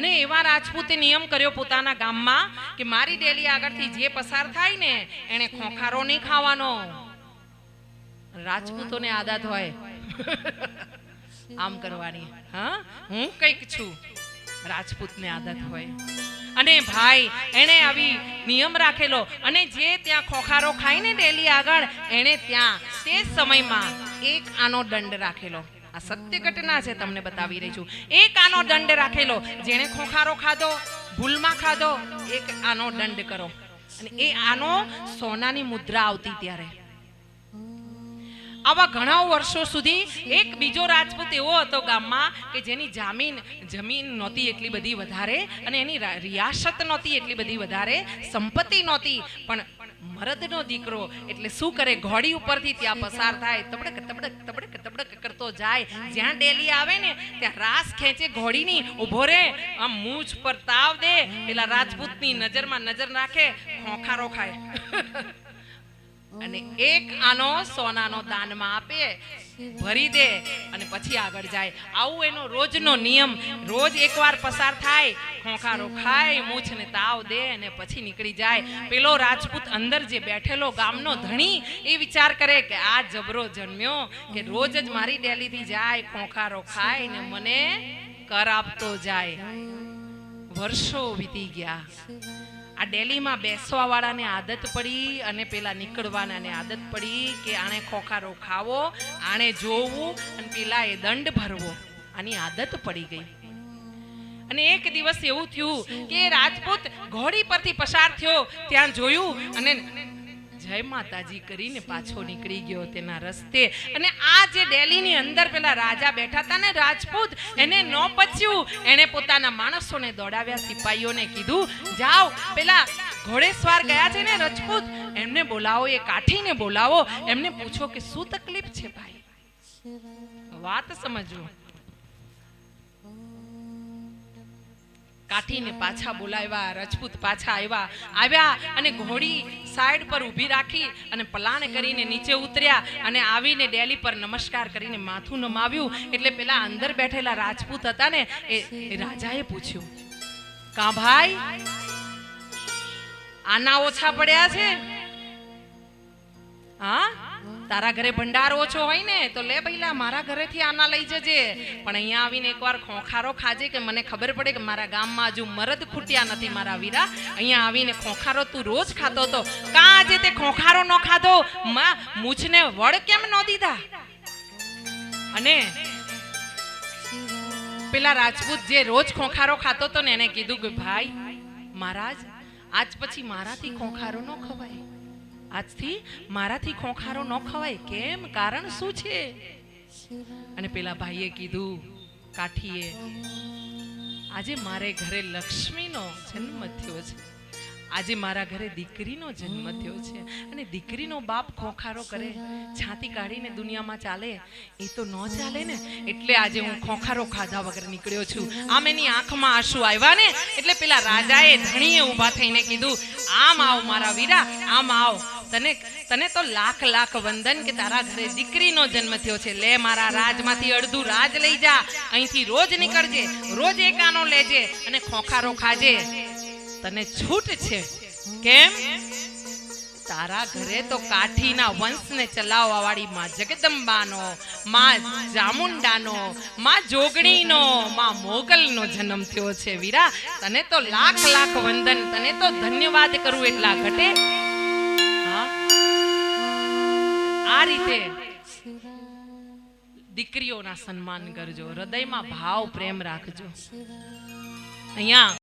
અને એવા રાજપૂતે નિયમ કર્યો પોતાના ગામમાં કે મારી ડેલી આગળથી જે પસાર થાય ને એને ખોખારો નહીં ખાવાનો. રાજપૂતોને આદત હોય. આમ કરવાની. હા? હું કંઈક છું. રાજપૂતને આદત હોય. અને ભાઈ, એણે આવી નિયમ રાખેલો. અને જે ત્યાં ખોખારો ખાઈને ડેલી આગળ, એણે ત્યાં તે સમયમાં એક આનો દંડ રાખેલો. આ સત્ય ઘટના છે તમને બતાવી રહી છું. એક આનો દંડ રાખેલો, જેણે ખોખારો ખાધો, ભૂલમાં ખાધો, એક આનો દંડ કરો. અને એ આનો સોનાની મુદ્રા આવતી ત્યારે. આવા ઘણા વર્ષો સુધી એક બીજો રાજપૂત એવો હતો ગામમાં કે જેની જામીન, જમીન નહોતી એટલી બધી વધારે અને એની રિયાસત નહોતી એટલી બધી વધારે, સંપત્તિ નહોતી. પણ મરદનો દીકરો એટલે શું કરે? ઘોડી ઉપરથી ત્યાં પસાર થાય. તબડક તબડક તબડક તબડક કરતો જાય. જ્યાં ડેલી આવે ને, ત્યાં રાસ ખેંચે, ઘોડીની ઊભો રે આમ મૂછ પર તાવ દે. પેલા રાજપૂતની નજરમાં નજર નાખે, ખોખારો ખાય. અને એક આનો સોનાનો દાનમાં આપે, ભરી દે અને પછી આગળ જાય. આવું એનો રોજનો નિયમ. રોજ એકવાર પસાર થાય, ખોખારો ખાય, મૂછને તાવ દે અને પછી નીકળી જાય. પેલો રાજપૂત અંદર જે બેઠેલો ગામનો ધણી એ વિચાર કરે કે આ જબરો જન્મ્યો, કે રોજ જ મારી ડેલીથી જાય, ખોખારો ખાય ને મને કર આપતો જાય. વર્ષો વીતી ગયા. આ ડેલીમાં બેસવા વાળાને આદત પડી અને પેલા નીકળવાનાને આદત પડી કે આણે ખોખારો ખાવો, આણે જોવું અને પેલા એ દંડ ભરવો. આની આદત પડી ગઈ. અને એક દિવસ એવું થયું કે રાજપૂત ઘોડી પરથી પસાર થયો, ત્યાં જોયું અને જય માતાજી કરીને પાછો નીકળી ગયો તેના રસ્તે. અને આ જે ડેલીની અંદર પેલા રાજા બેઠા હતા ને રાજપૂત, એને ન પચ્યું. એને પોતાના માણસોને દોડાવ્યા સિપાહીઓને કીધું, જાઓ. પેલા ઘોડેસવાર ગયા છે ને રજપૂત, એમને બોલાવો, એ કાઠીને બોલાવો. એમને પૂછો કે શું તકલીફ છે ભાઈ? વાત સમજો કાઠીને પાછા બોલાવ્યા, રજપૂત પાછા આવ્યા આવ્યા અને ઘોડી સાઈડ પર ઊભી રાખી અને પલાણ કરીને નીચે ઉતર્યા અને આવીને ડેલી પર નમસ્કાર કરીને માથું નમાવ્યું. એટલે પેલા અંદર બેઠેલા રાજપૂત હતા ને, એ રાજાએ પૂછ્યું, કા ભાઈ? આના ઓછા પડ્યા છે? હા? તારા ઘરે ભંડાર ઓછો હોય ને, તો લે પહેલા મારા ઘરેથી આના લઈ જજે. પણ અહીંયા આવીને એકવાર ખોખારો ખાજે કે મને ખબર પડે કે મારા ગામમાં હજુ મરદ ખૂટ્યા નથી મારા વીરા. અહીંયા આવીને ખોખારો તું રોજ ખાતો તો કાં આજે તે ખોખારો ન ખાધો? માં, મૂછને વડ કેમ ન દીધા? અને પેલા રાજપૂત જે રોજ ખોખારો ખાતો તો ને, એને કીધું કે ભાઈ, મહારાજ, આજ પછી મારાથી ખોખારો ન ખવાય. આજથી મારાથી ખોખારો ન ખવાય. કેમ? કારણ શું છે? અને પેલા ભાઈએ કીધું, કાઠીએ, આજે મારે ઘરે લક્ષ્મીનો જન્મ થયો છે. આજે મારા ઘરે દીકરીનો જન્મ થયો છે. અને દીકરીનો બાપ ખોખારો કરે, છાતી કાઢીને દુનિયામાં ચાલે. એ તો ન ચાલે ને. એટલે આજે હું ખોખારો ખાધા વગર નીકળ્યો છું. આમ એની આંખમાં આંસુ આવ્યા ને? એટલે પેલા રાજાએ ધણીએ ઊભા થઈને કીધું, આમ આવ મારા વીરા, આમ આવ. તને તને તો લાખ લાખ વંદન કે તારા ઘરે દીકરીનો જન્મ થયો છે. લે મારા રાજમાંથી અડધું રાજ લઈ જા. અહીંથી રોજ નીકળજે. રોજ એકાનો લેજે અને ખોખારો ખાજે. તને છૂટ છે. કેમ? તારા ઘરે તો કાઠીના વંશને ચલાવવા વાળી માં જગદંબાનો, માં ચામુંડાનો, માં જોગણીનો, માં મોગલનો જન્મ થયો છે. વીરા, તને તો લાખ લાખ વંદન, તને તો ધન્યવાદ કરું એટલા ઘટે. આ રીતે દીકરીઓના સન્માન કરજો. હૃદયમાં ભાવ પ્રેમ રાખજો. અહીંયા